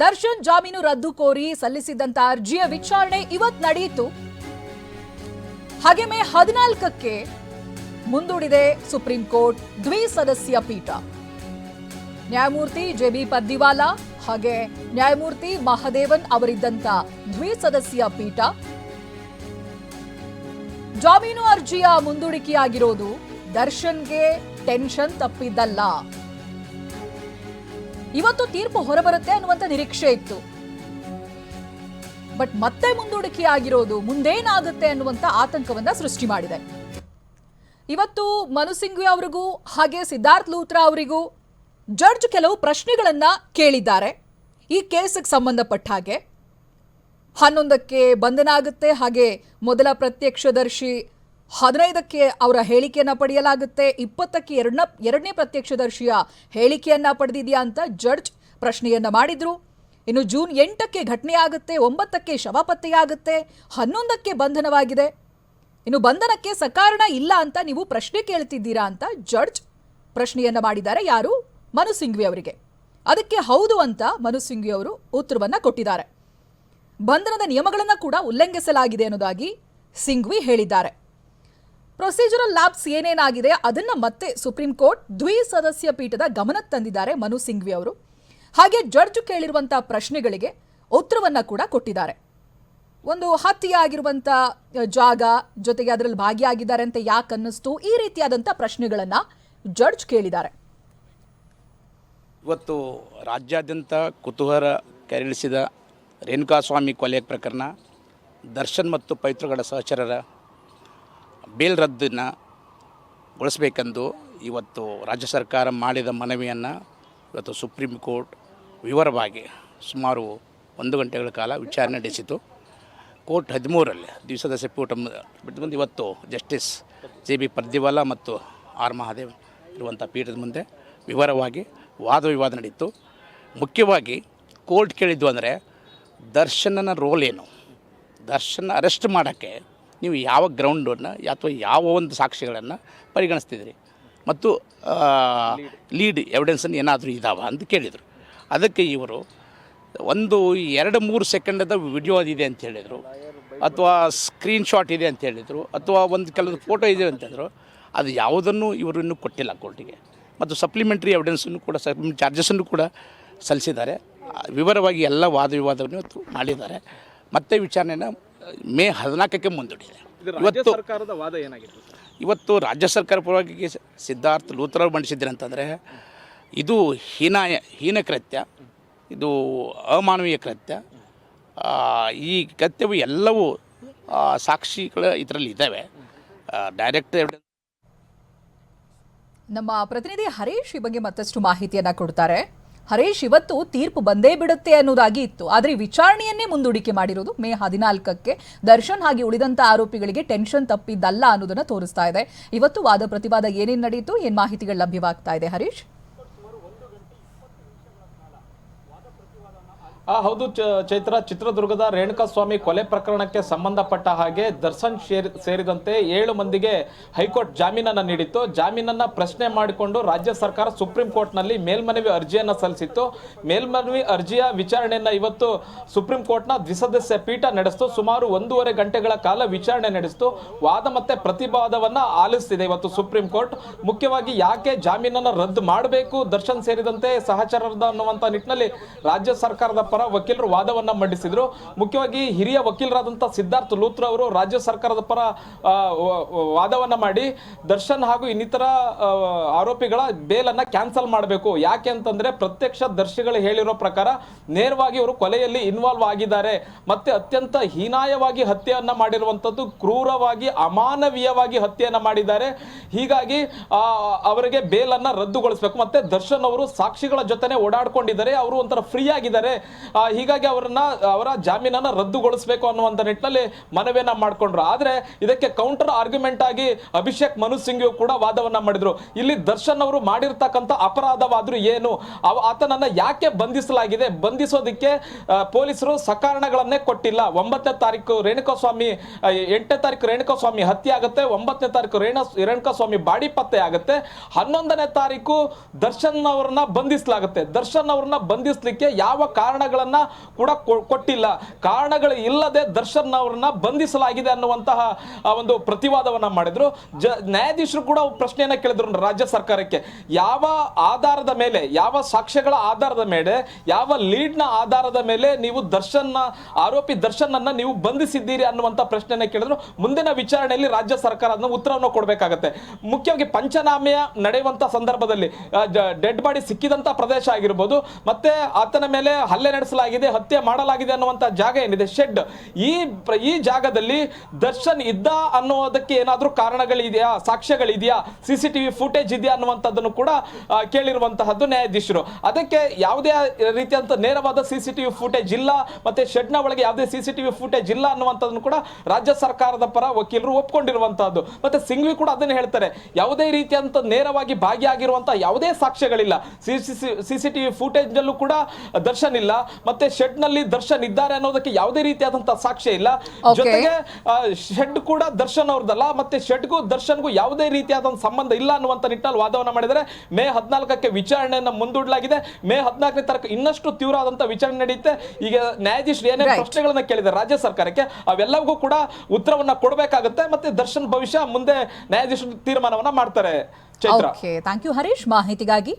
ದರ್ಶನ್ ಜಾಮೀನು ರದ್ದು ಕೋರಿ ಸಲ್ಲಿಸಿದ್ದಂತ ಅರ್ಜಿಯ ವಿಚಾರಣೆ ಇವತ್ತು ನಡೆಯಿತು. ಹಾಗೆ ಮೇ ಹದಿನಾಲ್ಕಕ್ಕೆ ಮುಂದೂಡಿದೆ ಸುಪ್ರೀಂ ಕೋರ್ಟ್ ದ್ವಿಸದಸ್ಯ ಪೀಠ. ನ್ಯಾಯಮೂರ್ತಿ ಜೆ ಬಿ ಪದ್ದಿವಾಲಾ ಹಾಗೆ ನ್ಯಾಯಮೂರ್ತಿ ಮಹದೇವನ್ ಅವರಿದ್ದಂತ ದ್ವಿಸದಸ್ಯ ಪೀಠ. ಜಾಮೀನು ಅರ್ಜಿಯ ಮುಂದೂಡಿಕೆಯಾಗಿರೋದು ದರ್ಶನ್ಗೆ ಟೆನ್ಷನ್ ತಪ್ಪಿದ್ದಲ್ಲ. ಇವತ್ತು ತೀರ್ಪು ಹೊರಬರುತ್ತೆ ಅನ್ನುವಂತ ನಿರೀಕ್ಷೆ ಇತ್ತು. ಬಟ್ ಮತ್ತೆ ಮುಂದೂಡಿಕೆಯಾಗಿರೋದು ಮುಂದೇನಾಗುತ್ತೆ ಅನ್ನುವಂತ ಆತಂಕವನ್ನ ಸೃಷ್ಟಿ ಮಾಡಿದೆ. ಇವತ್ತು ಮನು ಸಿಂಘ್ವಿ ಅವರಿಗೂ, ಹಾಗೆ ಸಿದ್ಧಾರ್ಥ್ ಲೂತ್ರಾ ಅವರಿಗೂ ಜಡ್ಜ್ ಕೆಲವು ಪ್ರಶ್ನೆಗಳನ್ನ ಕೇಳಿದ್ದಾರೆ. ಈ ಕೇಸಿಗೆ ಸಂಬಂಧಪಟ್ಟ ಹಾಗೆ. ಹನ್ನೊಂದಕ್ಕೆ ಬಂಧನ ಆಗುತ್ತೆ, ಹಾಗೆ ಮೊದಲ ಪ್ರತ್ಯಕ್ಷದರ್ಶಿ ಹದಿನೈದಕ್ಕೆ ಅವರ ಹೇಳಿಕೆಯನ್ನು ಪಡೆಯಲಾಗುತ್ತೆ. ಇಪ್ಪತ್ತಕ್ಕೆ ಎರಡನ, ಎರಡನೇ ಪ್ರತ್ಯಕ್ಷದರ್ಶಿಯ ಹೇಳಿಕೆಯನ್ನ ಪಡೆದಿದೆಯಾ ಅಂತ ಜಡ್ಜ್ ಪ್ರಶ್ನೆಯನ್ನ ಮಾಡಿದ್ರು. ಇನ್ನು ಜೂನ್ ಎಂಟಕ್ಕೆ ಘಟನೆ ಆಗುತ್ತೆ, ಒಂಬತ್ತಕ್ಕೆ ಶವ ಪತ್ತೆಯಾಗುತ್ತೆ, ಹನ್ನೊಂದಕ್ಕೆ ಬಂಧನವಾಗಿದೆ. ಇನ್ನು ಬಂಧನಕ್ಕೆ ಸಕಾರಣ ಇಲ್ಲ ಅಂತ ನೀವು ಪ್ರಶ್ನೆ ಕೇಳ್ತಿದ್ದೀರಾ ಅಂತ ಜಡ್ಜ್ ಪ್ರಶ್ನೆಯನ್ನ ಮಾಡಿದ್ದಾರೆ ಯಾರು? ಮನು ಸಿಂಘ್ವಿ ಅವರಿಗೆ. ಅದಕ್ಕೆ ಹೌದು ಅಂತ ಮನು ಸಿಂಘ್ವಿ ಅವರು ಉತ್ತರವನ್ನ ಕೊಟ್ಟಿದ್ದಾರೆ. ಬಂಧನದ ನಿಯಮಗಳನ್ನು ಕೂಡ ಉಲ್ಲಂಘಿಸಲಾಗಿದೆ ಅನ್ನೋದಾಗಿ ಸಿಂಘ್ವಿ ಹೇಳಿದ್ದಾರೆ. ಪ್ರೊಸೀಜರಲ್ ಲ್ಯಾಬ್ಸ್ ಏನೇನಾಗಿದೆ ಅದನ್ನ ಮತ್ತೆ ಸುಪ್ರೀಂ ಕೋರ್ಟ್ ದ್ವಿಸದಸ್ಯ ಪೀಠದ ಗಮನಕ್ಕೆ ತಂದಿದ್ದಾರೆ ಮನು ಸಿಂಘ್ವಿ ಅವರು. ಹಾಗೆ ಜಡ್ಜ್ ಕೇಳಿರುವಂತಹ ಪ್ರಶ್ನೆಗಳಿಗೆ ಉತ್ತರವನ್ನ ಕೂಡ ಕೊಟ್ಟಿದ್ದಾರೆ. ಒಂದು ಹತ್ಯೆ ಜಾಗ ಜೊತೆಗೆ ಅದರಲ್ಲಿ ಭಾಗಿಯಾಗಿದ್ದಾರೆ ಅಂತ ಯಾಕೆ ಅನ್ನಿಸ್ತು? ಈ ರೀತಿಯಾದಂಥ ಪ್ರಶ್ನೆಗಳನ್ನ ಜಡ್ಜ್ ಕೇಳಿದ್ದಾರೆ. ಇವತ್ತು ರಾಜ್ಯಾದ್ಯಂತ ಕುತೂಹಲ ಕೆರಳಿಸಿದ ರೇಣುಕಾಸ್ವಾಮಿ ಕೊಲೆ ಪ್ರಕರಣ, ದರ್ಶನ್ ಮತ್ತು ಪೈತೃಗಳ ಸಹಚರರ ಬೇಲ್ ರದ್ದನ್ನು ಗೊಳಿಸಬೇಕೆಂದು ಇವತ್ತು ರಾಜ್ಯ ಸರ್ಕಾರ ಮಾಡಿದ ಮನವಿಯನ್ನು ಇವತ್ತು ಸುಪ್ರೀಂ ಕೋರ್ಟ್ ವಿವರವಾಗಿ ಸುಮಾರು ಒಂದು ಗಂಟೆಗಳ ಕಾಲ ವಿಚಾರಣೆ ನಡೆಸಿತು. ಕೋರ್ಟ್ ಹದಿಮೂರರಲ್ಲಿ ದ್ವಿಸದಸ್ಯ ಬಿಟ್ಟು ಬಂದು ಇವತ್ತು ಜಸ್ಟಿಸ್ ಜೆ ಬಿ ಪರ್ದಿವಾಲ ಮತ್ತು ಆರ್ ಮಹಾದೇವ್ ಇರುವಂಥ ಪೀಠದ ಮುಂದೆ ವಿವರವಾಗಿ ವಾದ ವಿವಾದ ನಡೀತು. ಮುಖ್ಯವಾಗಿ ಕೋರ್ಟ್ ಕೇಳಿದ್ದು ಅಂದರೆ ದರ್ಶನನ ರೋಲ್ ಏನು? ದರ್ಶನ ಅರೆಸ್ಟ್ ಮಾಡೋಕ್ಕೆ ನೀವು ಯಾವ ಗ್ರೌಂಡನ್ನು ಅಥವಾ ಯಾವ ಒಂದು ಸಾಕ್ಷಿಗಳನ್ನು ಪರಿಗಣಿಸ್ತಿದ್ರಿ ಮತ್ತು ಲೀಡ್ ಎವಿಡೆನ್ಸನ್ನು ಏನಾದರೂ ಇದಾವ ಅಂತ ಕೇಳಿದರು. ಅದಕ್ಕೆ ಇವರು ಒಂದು ಎರಡು ಮೂರು ಸೆಕೆಂಡದ ವಿಡಿಯೋ ಅದಿದೆ ಅಂತ ಹೇಳಿದರು. ಅಥವಾ ಸ್ಕ್ರೀನ್ ಶಾಟ್ ಇದೆ ಅಂತ ಹೇಳಿದರು. ಅಥವಾ ಒಂದು ಕೆಲವೊಂದು ಫೋಟೋ ಇದೆ ಅಂತ ಹೇಳಿದ್ರು. ಅದು ಯಾವುದನ್ನು ಇವರು ಇನ್ನೂ ಕೊಟ್ಟಿಲ್ಲ ಕೋರ್ಟಿಗೆ. ಮತ್ತು ಸಪ್ಲಿಮೆಂಟ್ರಿ ಎವಿಡೆನ್ಸನ್ನು ಕೂಡ ಸಪ್ಲಿಮೆಂಟ್ ಚಾರ್ಜಸನ್ನು ಕೂಡ ಸಲ್ಲಿಸಿದ್ದಾರೆ. ವಿವರವಾಗಿ ಎಲ್ಲ ವಾದ ವಿವಾದವನ್ನು ಮಾಡಿದ್ದಾರೆ. ಮತ್ತೆ ವಿಚಾರಣೆನ ಮೇ ಹದಿನಾಲ್ಕಕ್ಕೆ ಮುಂದೂಡಿದೆ. ಇವತ್ತು ಸರ್ಕಾರದ ವಾದ ಏನಾಗಿತ್ತು ಇವತ್ತು ರಾಜ್ಯ ಸರ್ಕಾರ ಪರವಾಗಿ ಸಿದ್ಧಾರ್ಥ ಲೂತ್ರವ್ರು ಮಂಡಿಸಿದ್ರೆ ಅಂತಂದರೆ ಇದು ಹೀನಾಯ ಹೀನ ಕೃತ್ಯ ಇದು ಅಮಾನವೀಯ ಕೃತ್ಯ. ಆ, ಈ ಕೃತ್ಯವು ಎಲ್ಲವೂ ಸಾಕ್ಷಿಗಳ ಇದರಲ್ಲಿ ಇದ್ದಾವೆ. ಡೈರೆಕ್ಟ್ ಎವಿಡೆನ್ಸ್ ನಮ್ಮ ಪ್ರತಿನಿಧಿ ಹರೀಶ್ ಈ ಬಗ್ಗೆ ಮತ್ತಷ್ಟು ಮಾಹಿತಿಯನ್ನು ಕೊಡ್ತಾರೆ. ಹರೀಶ್ ಇವತ್ತು ತೀರ್ಪು ಬಂದೇ ಬಿಡುತ್ತೆ ಅನ್ನೋದಾಗಿ ಇತ್ತು. ಆದರೆ ವಿಚಾರಣೆಯನ್ನೇ ಮುಂದೂಡಿಕೆ ಮಾಡಿರೋದು ಮೇ ಹದಿನಾಲ್ಕಕ್ಕೆ. ದರ್ಶನ್ ಹಾಗೆ ಉಳಿದಂತ ಆರೋಪಿಗಳಿಗೆ ಟೆನ್ಷನ್ ತಪ್ಪಿದ್ದಲ್ಲ ಅನ್ನೋದನ್ನ ತೋರಿಸ್ತಾ ಇದೆ. ಇವತ್ತು ವಾದ ಪ್ರತಿವಾದ ಏನೇನು ನಡೆಯಿತು ಏನ್ ಮಾಹಿತಿಗಳು ಲಭ್ಯವಾಗ್ತಾ ಇದೆ ಹರೀಶ್? ಆ, ಹೌದು ಚೈತ್ರ ಚಿತ್ರದುರ್ಗದ ರೇಣುಕಾಸ್ವಾಮಿ ಕೊಲೆ ಪ್ರಕರಣಕ್ಕೆ ಸಂಬಂಧಪಟ್ಟ ಹಾಗೆ ದರ್ಶನ್ ಸೇರಿದಂತೆ ಏಳು ಮಂದಿಗೆ ಹೈಕೋರ್ಟ್ ಜಾಮೀನನ್ನು ನೀಡಿತ್ತು. ಜಾಮೀನನ್ನ ಪ್ರಶ್ನೆ ಮಾಡಿಕೊಂಡು ರಾಜ್ಯ ಸರ್ಕಾರ ಸುಪ್ರೀಂ ಕೋರ್ಟ್ನಲ್ಲಿ ಮೇಲ್ಮನವಿ ಅರ್ಜಿಯನ್ನು ಸಲ್ಲಿಸಿತ್ತು. ಮೇಲ್ಮನವಿ ಅರ್ಜಿಯ ವಿಚಾರಣೆಯನ್ನ ಇವತ್ತು ಸುಪ್ರೀಂ ಕೋರ್ಟ್ನ ದ್ವಿಸದಸ್ಯ ಪೀಠ ನಡೆಸಿತು. ಸುಮಾರು ಒಂದೂವರೆ ಗಂಟೆಗಳ ಕಾಲ ವಿಚಾರಣೆ ನಡೆಸಿತು. ವಾದ ಮತ್ತೆ ಪ್ರತಿವಾದವನ್ನ ಆಲಿಸ್ತಿದೆ ಇವತ್ತು ಸುಪ್ರೀಂ ಕೋರ್ಟ್. ಮುಖ್ಯವಾಗಿ ಯಾಕೆ ಜಾಮೀನನ್ನು ರದ್ದು ಮಾಡಬೇಕು? ದರ್ಶನ್ ಸೇರಿದಂತೆ ಸಹಚರದ ಅನ್ನುವಂಥ ನಿಟ್ಟಿನಲ್ಲಿ ರಾಜ್ಯ ಸರ್ಕಾರದ ಪರ ವಕೀಲರು ವಾದವನ್ನ ಮಂಡಿಸಿದ್ರು. ಮುಖ್ಯವಾಗಿ ಹಿರಿಯ ವಕೀಲರಾದಂಥ ಸಿದ್ಧಾರ್ಥ ಲೂತ್ರ ಅವರು ರಾಜ್ಯ ಸರ್ಕಾರದ ಪರ ವಾದವನ್ನ ಮಾಡಿ ದರ್ಶನ್ ಹಾಗೂ ಇನ್ನಿತರ ಆರೋಪಿಗಳ ಬೇಲನ್ನ ಕ್ಯಾನ್ಸಲ್ ಮಾಡಬೇಕು. ಯಾಕೆ ಅಂತಂದ್ರೆ ಪ್ರತ್ಯಕ್ಷ ದರ್ಶಿಗಳು ಹೇಳಿರೋ ಪ್ರಕಾರ ನೇರವಾಗಿ ಅವರು ಕೊಲೆಯಲ್ಲಿ ಇನ್ವಾಲ್ವ್ ಆಗಿದ್ದಾರೆ. ಮತ್ತೆ ಅತ್ಯಂತ ಹೀನಾಯವಾಗಿ ಹತ್ಯೆಯನ್ನ ಮಾಡಿರುವಂತದ್ದು ಕ್ರೂರವಾಗಿ, ಅಮಾನವೀಯವಾಗಿ ಹತ್ಯೆಯನ್ನ ಮಾಡಿದ್ದಾರೆ. ಹೀಗಾಗಿ ಅವರಿಗೆ ಬೇಲನ್ನ ರದ್ದುಗೊಳಿಸಬೇಕು. ಮತ್ತೆ ದರ್ಶನ್ ಅವರು ಸಾಕ್ಷಿಗಳ ಜೊತೆನೆ ಓಡಾಡ್ಕೊಂಡಿದ್ದಾರೆ. ಅವರು ಒಂಥರ ಫ್ರೀ ಆಗಿದ್ದಾರೆ. ಹೀಗಾಗಿ ಅವರನ್ನ, ಅವರ ಜಾಮೀನನ್ನ ರದ್ದುಗೊಳಿಸಬೇಕು ಅನ್ನುವಂಥ ನಿಟ್ಟಿನಲ್ಲಿ ಮನವಿಯನ್ನ ಮಾಡ್ಕೊಂಡ್ರು. ಆದ್ರೆ ಇದಕ್ಕೆ ಕೌಂಟರ್ ಆರ್ಗ್ಯುಮೆಂಟ್ ಆಗಿ ಅಭಿಷೇಕ್ ಮನು ಸಿಂಗ್ ಕೂಡ ವಾದವನ್ನ ಮಾಡಿದ್ರು. ಇಲ್ಲಿ ದರ್ಶನ್ ಅವರು ಮಾಡಿರ್ತಕ್ಕಂಥ ಅಪರಾಧವಾದ್ರೂ ಏನು? ಆತನನ್ನ ಯಾಕೆ ಬಂಧಿಸಲಾಗಿದೆ? ಬಂಧಿಸೋದಕ್ಕೆ ಪೊಲೀಸರು ಸಕಾರಣಗಳನ್ನೇ ಕೊಟ್ಟಿಲ್ಲ. ಒಂಬತ್ತನೇ ತಾರೀಕು ರೇಣುಕಾಸ್ವಾಮಿ ಸ್ವಾಮಿ ಎಂಟನೇ ತಾರೀಕು ರೇಣುಕಾಸ್ವಾಮಿ ಹತ್ಯೆ ಆಗುತ್ತೆ, ಒಂಬತ್ತನೇ ತಾರೀಕು ರೇಣ ರೇಣುಕಾಸ್ವಾಮಿ ಬಾಡಿ ಪತ್ತೆ ಆಗುತ್ತೆ. ಹನ್ನೊಂದನೇ ತಾರೀಕು ದರ್ಶನ್ ಅವರನ್ನ ಬಂಧಿಸಲಾಗುತ್ತೆ. ದರ್ಶನ್ ಅವ್ರನ್ನ ಬಂಧಿಸಲಿಕ್ಕೆ ಯಾವ ಕಾರಣಗಳು ಕಾರಣಗಳನ್ನ ಕೂಡ ಕೊಟ್ಟಿಲ್ಲ. ಕಾರಣಗಳು ಇಲ್ಲದೆ ದರ್ಶನ್ ಅವರನ್ನ ಬಂಧಿಸಲಾಗಿದೆ ಅನ್ನುವಂತಹ ಒಂದು ಪ್ರತಿವಾದವನ್ನ ಮಾಡಿದ್ರು. ನ್ಯಾಯಾಧೀಶರು ಕೂಡ ಪ್ರಶ್ನೆಯನ್ನ ಕೇಳಿದ್ರು ರಾಜ್ಯ ಸರ್ಕಾರಕ್ಕೆ. ಯಾವ ಆಧಾರದ ಮೇಲೆ, ಯಾವ ಸಾಕ್ಷ್ಯಗಳ ಆಧಾರದ ಮೇಲೆ, ಯಾವ ಲೀಡ್ನ ಆಧಾರದ ಮೇಲೆ ನೀವು ದರ್ಶನ್ ಆರೋಪಿ ದರ್ಶನ್ ಅನ್ನ ನೀವು ಬಂಧಿಸಿದ್ದೀರಿ ಅನ್ನುವಂತ ಪ್ರಶ್ನೆಯನ್ನ ಕೇಳಿದ್ರು. ಮುಂದಿನ ವಿಚಾರಣೆಯಲ್ಲಿ ರಾಜ್ಯ ಸರ್ಕಾರ ಅದನ್ನ ಉತ್ತರವನ್ನು ಕೊಡಬೇಕಾಗತ್ತೆ. ಮುಖ್ಯವಾಗಿ ಪಂಚನಾಮೆಯ ನಡೆಯುವಂತ ಸಂದರ್ಭದಲ್ಲಿ ಡೆಡ್ ಬಾಡಿ ಸಿಕ್ಕಿದಂತ ಪ್ರದೇಶ ಆಗಿರ್ಬೋದು, ಮತ್ತೆ ಆತನ ಮೇಲೆ ಹಲ್ಲೆ ನಡೆಸಲಾಗಿದೆ ಹತ್ಯೆ ಮಾಡಲಾಗಿದೆ ಅನ್ನುವಂತ ಜಾಗ ಏನಿದೆ? ಶೆಡ್. ಈ ಈ ಜಾಗದಲ್ಲಿ ದರ್ಶನ್ ಇದ್ದ ಅನ್ನೋದಕ್ಕೆ ಏನಾದ್ರೂ ಕಾರಣಗಳಿದೆಯಾ? ಸಾಕ್ಷ್ಯಗಳಿದೆಯಾ? ಸಿ ಸಿ ಟಿವಿ ಫುಟೇಜ್ ಇದೆಯಾ ಅನ್ನುವಂಥದ್ದನ್ನು ಕೂಡ ಕೇಳಿರುವಂತಹದ್ದು ನ್ಯಾಯಾಧೀಶರು. ಅದಕ್ಕೆ ಯಾವುದೇ ರೀತಿಯಂತ ನೇರವಾದ ಸಿ ಸಿ ಟಿವಿ ಫುಟೇಜ್ ಇಲ್ಲ, ಮತ್ತೆ ಶೆಡ್ನ ಒಳಗೆ ಯಾವುದೇ ಸಿ ಸಿ ಟಿವಿ ಫುಟೇಜ್ ಇಲ್ಲ ಅನ್ನುವಂಥದ್ದನ್ನು ಕೂಡ ರಾಜ್ಯ ಸರ್ಕಾರದ ಪರ ವಕೀಲರು ಒಪ್ಕೊಂಡಿರುವಂತಹದ್ದು. ಮತ್ತೆ ಸಿಂಘ್ವಿ ಕೂಡ ಅದನ್ನು ಹೇಳ್ತಾರೆ. ಯಾವುದೇ ರೀತಿಯಂತ ನೇರವಾಗಿ ಭಾಗಿಯಾಗಿರುವಂತಹ ಯಾವುದೇ ಸಾಕ್ಷ್ಯಗಳಿಲ್ಲ. ಸಿ ಸಿ ಟಿವಿ ಫುಟೇಜ್ ನಲ್ಲೂ ಕೂಡ ದರ್ಶನ್ ಇಲ್ಲ. ಮತ್ತೆ ಶೆಡ್ನಲ್ಲಿ ದರ್ಶನ್ ಇದ್ದಾರೆ ಅನ್ನೋದಕ್ಕೆ ಯಾವುದೇ ರೀತಿಯಾದಂತಹ ಸಾಕ್ಷ್ಯ ಇಲ್ಲ. ಜೊತೆಗೆ ಶೆಡ್ ಕೂಡ ದರ್ಶನ್ ಅವ್ರದಲ್ಲ ಮತ್ತೆ ಶೆಡ್ಗೂ ದರ್ಶನ್ಗೂ ಯಾವುದೇ ರೀತಿಯಾದ ಸಂಬಂಧ ಇಲ್ಲ ಅನ್ನುವಂತ ನಿಟ್ಟಿನಲ್ಲಿ ವಾದವನ್ನ ಮಾಡಿದರೆ ಮೇ ಹದಿನಾಲ್ಕಕ್ಕೆ ವಿಚಾರಣೆಯನ್ನ ಮುಂದೂಡಲಾಗಿದೆ. ಮೇ ಹದಿನಾಲ್ಕನೇ ತರಕ ಇನ್ನಷ್ಟು ತೀವ್ರವಾದಂತಹ ವಿಚಾರಣೆ ನಡೆಯುತ್ತೆ. ಈಗ ನ್ಯಾಯಾಧೀಶರು ಏನೇ. ಪ್ರಶ್ನೆಗಳನ್ನ ಕೇಳಿದ್ದಾರೆ ರಾಜ್ಯ ಸರ್ಕಾರಕ್ಕೆ ಅವೆಲ್ಲವೂ ಕೂಡ ಉತ್ತರವನ್ನ ಕೊಡಬೇಕಾಗುತ್ತೆ. ಮತ್ತೆ ದರ್ಶನ್ ಭವಿಷ್ಯ ಮುಂದೆ ನ್ಯಾಯಾಧೀಶರು ತೀರ್ಮಾನವನ್ನ ಮಾಡ್ತಾರೆ. Chaitra. Okay thank you Harish. ಮಾಹಿತಿಗಾಗಿ